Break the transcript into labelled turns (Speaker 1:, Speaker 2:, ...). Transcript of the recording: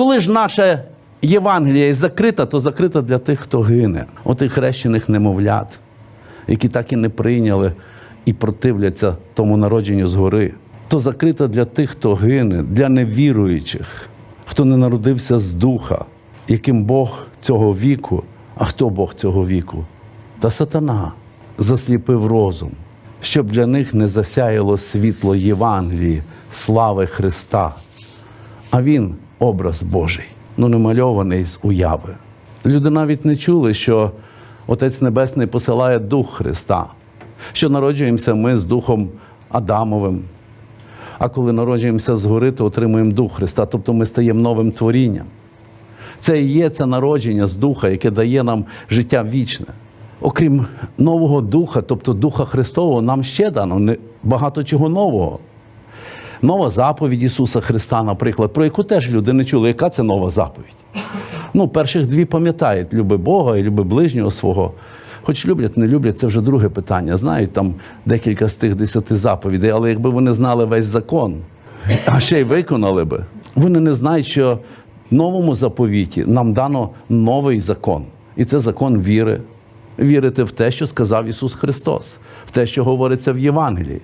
Speaker 1: Коли ж наша Євангелія закрита, то закрита для тих, хто гине, отих хрещених немовлят, які так і не прийняли і противляться тому народженню згори. То закрита для тих, хто гине, для невіруючих, хто не народився з духа, яким Бог цього віку, а хто Бог цього віку? Та сатана засліпив розум, щоб для них не засяяло світло Євангелії, слави Христа. А він образ Божий, ну не мальований з уяви. Люди навіть не чули, що Отець Небесний посилає Дух Христа, що народжуємося ми з Духом Адамовим. А коли народжуємося згори, то отримуємо Дух Христа, тобто ми стаємо новим творінням. Це і є це народження з Духа, яке дає нам життя вічне. Окрім нового духа, тобто Духа Христового, нам ще дано багато чого нового. Нова заповідь Ісуса Христа, наприклад, про яку теж люди не чули. Яка це нова заповідь? Ну, перших дві пам'ятають: люби Бога і люби ближнього свого. Хоч люблять, не люблять, це вже друге питання. Знають там декілька з тих десяти заповідей, але якби вони знали весь закон, а ще й виконали би, вони не знають, що в новому заповіті нам дано новий закон. І це закон віри. Вірити в те, що сказав Ісус Христос, в те, що говориться в Євангелії.